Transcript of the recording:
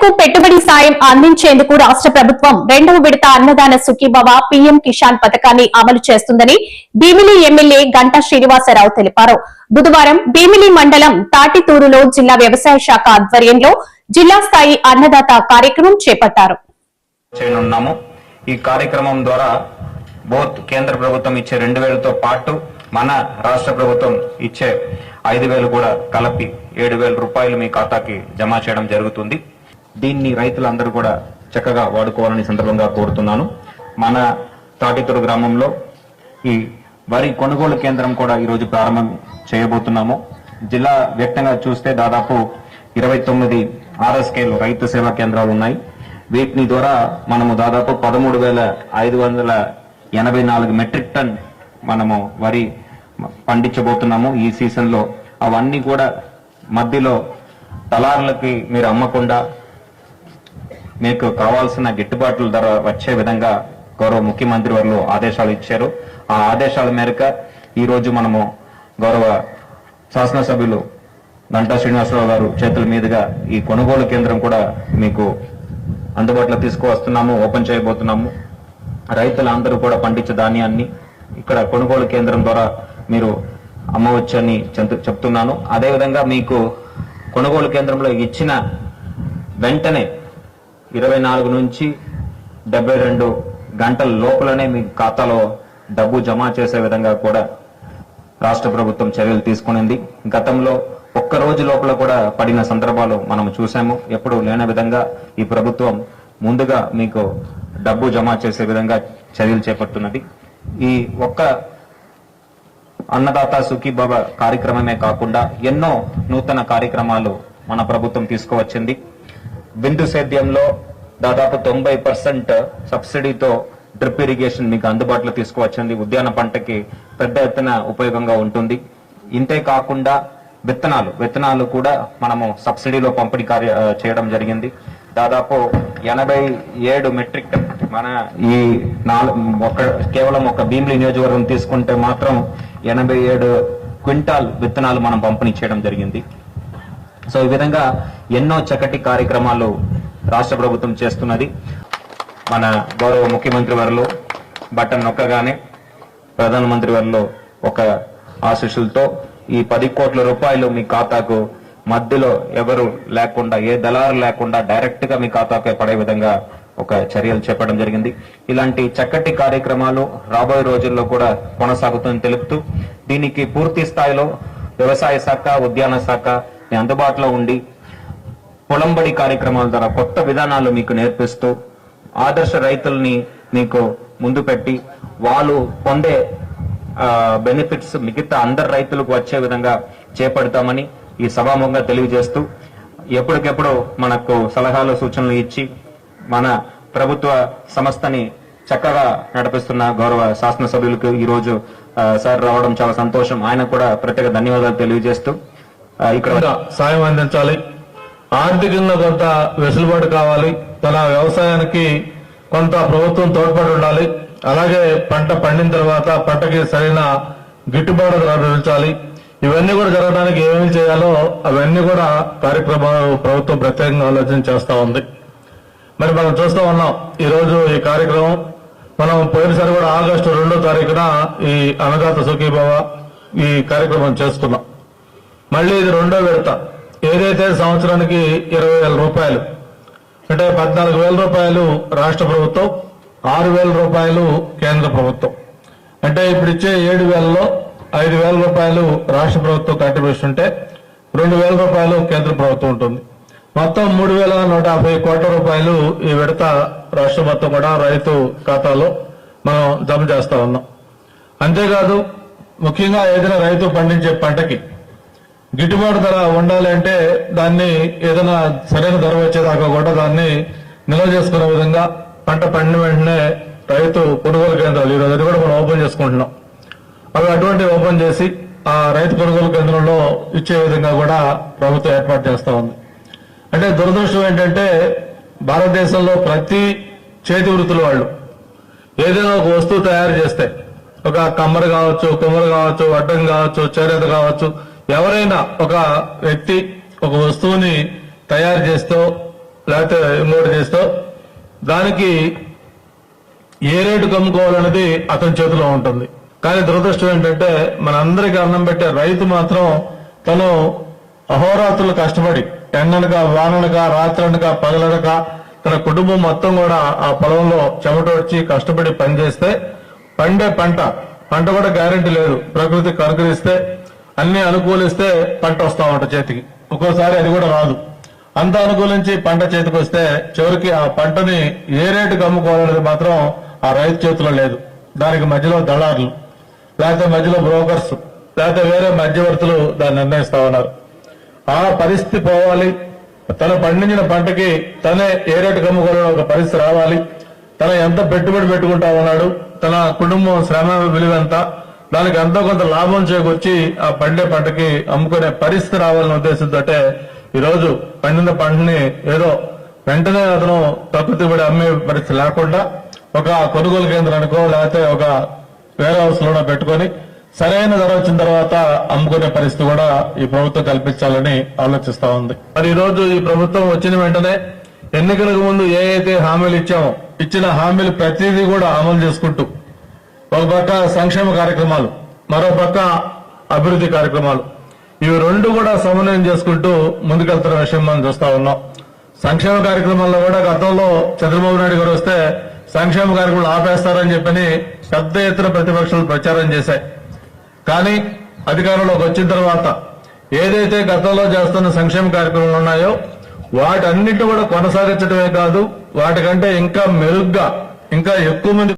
రైతులకు పెట్టుబడి సాయం అందించేందుకు రాష్ట్ర ప్రభుత్వం రెండవ విడత అన్నదాన సుఖీభవ పీఎం కిషాన్ పథకాన్ని అమలు చేస్తుందని భీమిలి ఎమ్మెల్యే గంటా శ్రీనివాసరావు తెలిపారు. బుధవారం భీమిలి మండలం తాటితూరులో జిల్లా వ్యవసాయ శాఖ ఆధ్వర్యంలో జిల్లా స్థాయి అన్నదాత కార్యక్రమం చేపట్టారు. ఈ కార్యక్రమం ద్వారా బోత్ కేంద్ర ప్రభుత్వం ఇచ్చే రెండు వేలతో పాటు మన రాష్ట్ర ప్రభుత్వం ఇచ్చే ఐదు వేలు కూడా కలిపి ఏడు వేల రూపాయలు మీ ఖాతాకి జమ చేయడం జరుగుతుంది. దీన్ని రైతులందరూ కూడా చక్కగా వాడుకోవాలని సందర్భంగా కోరుతున్నాను. మన తాటితూరు గ్రామంలో ఈ వరి కొనుగోలు కేంద్రం కూడా ఈరోజు ప్రారంభం చేయబోతున్నాము. జిల్లా వ్యక్తంగా చూస్తే దాదాపు ఇరవై తొమ్మిది ఆర్ఎస్కేలు రైతు సేవా కేంద్రాలు ఉన్నాయి. వీటిని ద్వారా మనము దాదాపు పదమూడు వేల ఐదు వందల ఎనభై నాలుగు మెట్రిక్ టన్ మనము వరి పండించబోతున్నాము ఈ సీజన్లో. అవన్నీ కూడా మధ్యలో దళారులకి మీరు అమ్మకుండా మీకు కావాల్సిన గిట్టుబాట్ల ధర వచ్చే విధంగా గౌరవ ముఖ్యమంత్రి వారు ఆదేశాలు ఇచ్చారు. ఆ ఆదేశాల మేరకు ఈరోజు మనము గౌరవ శాసనసభ్యులు గంటా శ్రీనివాసరావు గారు చేతుల మీదుగా ఈ కొనుగోలు కేంద్రం కూడా మీకు అందుబాటులో తీసుకువస్తున్నాము ఓపెన్ చేయబోతున్నాము. రైతులందరూ కూడా పండించే ధాన్యాన్ని ఇక్కడ కొనుగోలు కేంద్రం ద్వారా మీరు అమ్మవచ్చని చెప్తున్నాను. అదేవిధంగా మీకు కొనుగోలు కేంద్రంలో ఇచ్చిన వెంటనే ఇరవై నాలుగు నుంచి డెబ్బై రెండు గంటల లోపలనే మీ ఖాతాలో డబ్బు జమ చేసే విధంగా కూడా రాష్ట్ర ప్రభుత్వం చర్యలు తీసుకునింది. గతంలో ఒక్క రోజు లోపల కూడా పడిన సందర్భాలు మనం చూసాము ఎప్పుడు లేని విధంగా ఈ ప్రభుత్వం ముందుగా మీకు డబ్బు జమ చేసే విధంగా చర్యలు చేపడుతున్నది. ఈ ఒక్క అన్నదాత సుఖీభవ కార్యక్రమమే కాకుండా ఎన్నో నూతన కార్యక్రమాలు మన ప్రభుత్వం తీసుకువచ్చింది. బిందు సేద్యంలో దాదాపు తొంభై పర్సెంట్ సబ్సిడీతో డ్రిప్ ఇరిగేషన్ మీకు అందుబాటులో తీసుకువచ్చింది. ఉద్యాన పంటకి పెద్ద ఎత్తున ఉపయోగంగా ఉంటుంది. ఇంతే కాకుండా విత్తనాలు విత్తనాలు కూడా మనము సబ్సిడీలో పంపిణీ కార్య చేయడం జరిగింది. దాదాపు ఎనభై ఏడు మెట్రిక్ టన్ మన ఈ నాలుగు ఒక కేవలం ఒక భీమిలి నియోజకవర్గం తీసుకుంటే మాత్రం ఎనభై ఏడు క్వింటాల్ విత్తనాలు మనం పంపిణీ చేయడం జరిగింది. సో ఈ విధంగా ఎన్నో చక్కటి కార్యక్రమాలు రాష్ట్ర ప్రభుత్వం చేస్తున్నది. మన గౌరవ ముఖ్యమంత్రి వారిలో బటన్ నొక్కగానే ప్రధానమంత్రి వారిలో ఒక ఆశీస్సులతో ఈ పది కోట్ల రూపాయలు మీ ఖాతాకు మధ్యలో ఎవరు లేకుండా ఏ దళారు లేకుండా డైరెక్ట్గా మీ ఖాతాకే పడే విధంగా ఒక చర్యలు చేపట్టడం జరిగింది. ఇలాంటి చక్కటి కార్యక్రమాలు రాబోయే రోజుల్లో కూడా కొనసాగుతుందని తెలుపుతూ దీనికి పూర్తి స్థాయిలో వ్యవసాయ శాఖ ఉద్యాన శాఖ అందుబాటులో ఉండి పొలంబడి కార్యక్రమాల ద్వారా కొత్త విధానాలు మీకు నేర్పిస్తూ ఆదర్శ రైతుల్ని మీకు ముందు పెట్టి వాళ్ళు పొందే బెనిఫిట్స్ మిగతా అందరు రైతులకు వచ్చే విధంగా చేపడతామని ఈ సభాముఖంగా తెలియజేస్తూ ఎప్పటికెప్పుడు మనకు సలహాలు సూచనలు ఇచ్చి మన ప్రభుత్వ సంస్థని చక్కగా నడిపిస్తున్న గౌరవ శాసనసభ్యులకు ఈ రోజు సార్ రావడం చాలా సంతోషం. ఆయన కూడా ప్రత్యేక ధన్యవాదాలు తెలియజేస్తూ ఇక్కడ. సాయం అందించాలి. ఆర్థికంగా కొంత వెసులుబాటు కావాలి. తన వ్యవసాయానికి కొంత ప్రభుత్వం తోడ్పడి ఉండాలి. అలాగే పంట పండిన తర్వాత పంటకి సరైన గిట్టుబాటు లభించాలి. ఇవన్నీ కూడా జరగడానికి ఏమేమి చేయాలో అవన్నీ కూడా కార్యక్రమాలు ప్రభుత్వం ప్రత్యేకంగా ఆలోచన చేస్తూ ఉంది. మరి మనం చూస్తూ ఉన్నాం. ఈరోజు ఈ కార్యక్రమం మనం పోయినసారి కూడా ఆగస్టు రెండో తారీఖున ఈ అన్నదాత సుఖీభావ ఈ కార్యక్రమం చేసుకున్నాం మళ్ళీ ఇది రెండో విడత. ఏదైతే సంవత్సరానికి ఇరవై వేల రూపాయలు అంటే పద్నాలుగు వేల రూపాయలు రాష్ట్ర ప్రభుత్వం ఆరు వేల రూపాయలు కేంద్ర ప్రభుత్వం. అంటే ఇప్పుడు ఇచ్చే ఏడు వేలలో ఐదు వేల రూపాయలు రాష్ట్ర ప్రభుత్వం కంట్రిబ్యూషన్ ఉంటే రెండు వేల రూపాయలు కేంద్ర ప్రభుత్వం ఉంటుంది. మొత్తం మూడు వేల నూట యాభై కోట్ల రూపాయలు ఈ విడత రాష్ట్రం మొత్తం కూడా రైతు ఖాతాలో మనం జమ చేస్తా ఉన్నాం. అంతేకాదు ముఖ్యంగా ఏదైనా రైతు పండించే పంటకి గిట్టుబాటు ధర ఉండాలి అంటే దాన్ని ఏదైనా సరైన ధర వచ్చేదాకా కూడా దాన్ని నిల్వ చేసుకునే విధంగా పంట పండిన వెంటనే రైతు కొనుగోలు కేంద్రాలు ఈరోజు అది కూడా మనం ఓపెన్ చేసుకుంటున్నాం. అవి అటువంటి ఓపెన్ చేసి ఆ రైతు కొనుగోలు కేంద్రంలో ఇచ్చే విధంగా కూడా ప్రభుత్వం ఏర్పాటు చేస్తూ ఉంది. అంటే దురదృష్టం ఏంటంటే భారతదేశంలో ప్రతి చేతి వృత్తుల వాళ్ళు ఏదైనా ఒక వస్తువు తయారు చేస్తే ఒక కమ్మరు కావచ్చు కుమ్మరు కావచ్చు అడ్డం కావచ్చు చేనేత కావచ్చు ఎవరైనా ఒక వ్యక్తి ఒక వస్తువుని తయారు చేస్తూ లేకపోతే ఇంకోటి చేస్తో దానికి ఏ రేటు కమ్ముకోవాలనేది అతని చేతిలో ఉంటుంది. కానీ దురదృష్టం ఏంటంటే మన అందరికి అన్నం పెట్టే రైతు మాత్రం తను అహోరాత్రులు కష్టపడి ఎండనక వాననక రాత్రనక పగలనక తన కుటుంబం మొత్తం కూడా ఆ పొలంలో చెమట వచ్చి కష్టపడి పనిచేస్తే పండే పంట పంట కూడా గ్యారెంటీ లేదు. ప్రకృతి కనుకరిస్తే అన్ని అనుకూలిస్తే పంట వస్తా ఉంట చేతికి. ఒక్కోసారి అది కూడా రాదు. అంత అనుకూలించి పంట చేతికి వస్తే చివరికి ఆ పంటని ఏ రేటుకి అమ్ముకోవాలనేది మాత్రం ఆ రైతు చేతిలో లేదు. దానికి మధ్యలో దళారులు లేకపోతే మధ్యలో బ్రోకర్స్ లేకపోతే వేరే మధ్యవర్తులు దాన్ని నిర్ణయిస్తా ఉన్నారు ఆ పరిస్థితి పోవాలి. తను పండించిన పంటకి తనే ఏ రేటుకి కమ్ముకోవాలని ఒక పరిస్థితి రావాలి. తన ఎంత పెట్టుబడి పెట్టుకుంటా ఉన్నాడు తన కుటుంబం శ్రమ విలువ ఎంత దానికి ఎంతో కొంత లాభం చేకూర్చి ఆ పండే పంటకి అమ్ముకునే పరిస్థితి రావాలనే ఉద్దేశంతో ఈరోజు పండిన పంటని ఏదో వెంటనే అతను తక్కువ దిగుబడి అమ్మే పరిస్థితి లేకుండా ఒక కొనుగోలు కేంద్రానికో లేకపోతే ఒక వేర్ హౌస్ లోనో పెట్టుకొని సరైన ధర వచ్చిన తర్వాత అమ్ముకునే పరిస్థితి కూడా ఈ ప్రభుత్వం కల్పించాలని ఆలోచిస్తా ఉంది. మరి ఈరోజు ఈ ప్రభుత్వం వచ్చిన వెంటనే ఎన్నికలకు ముందు ఏ అయితే హామీలు ఇచ్చామో ఇచ్చిన హామీలు ప్రతిదీ కూడా అమలు చేసుకుంటూ ఒక పక్క సంక్షేమ కార్యక్రమాలు మరో పక్క అభివృద్ధి కార్యక్రమాలు. ఇవి రెండు కూడా సమన్వయం చేసుకుంటూ ముందుకెళ్తున్న విషయం మనం చూస్తా ఉన్నాం. సంక్షేమ కార్యక్రమాల్లో కూడా గతంలో చంద్రబాబు నాయుడు గారు వస్తే సంక్షేమ కార్యక్రమాలు ఆపేస్తారని చెప్పని పెద్ద ఎత్తున ప్రతిపక్షాలు ప్రచారం చేశాయి. కానీ అధికారంలోకి వచ్చిన తర్వాత ఏదైతే గతంలో చేస్తున్న సంక్షేమ కార్యక్రమాలు ఉన్నాయో వాటన్నిటి కూడా కొనసాగించడమే కాదు వాటికంటే ఇంకా మెరుగ్గా ఇంకా ఎక్కువ మంది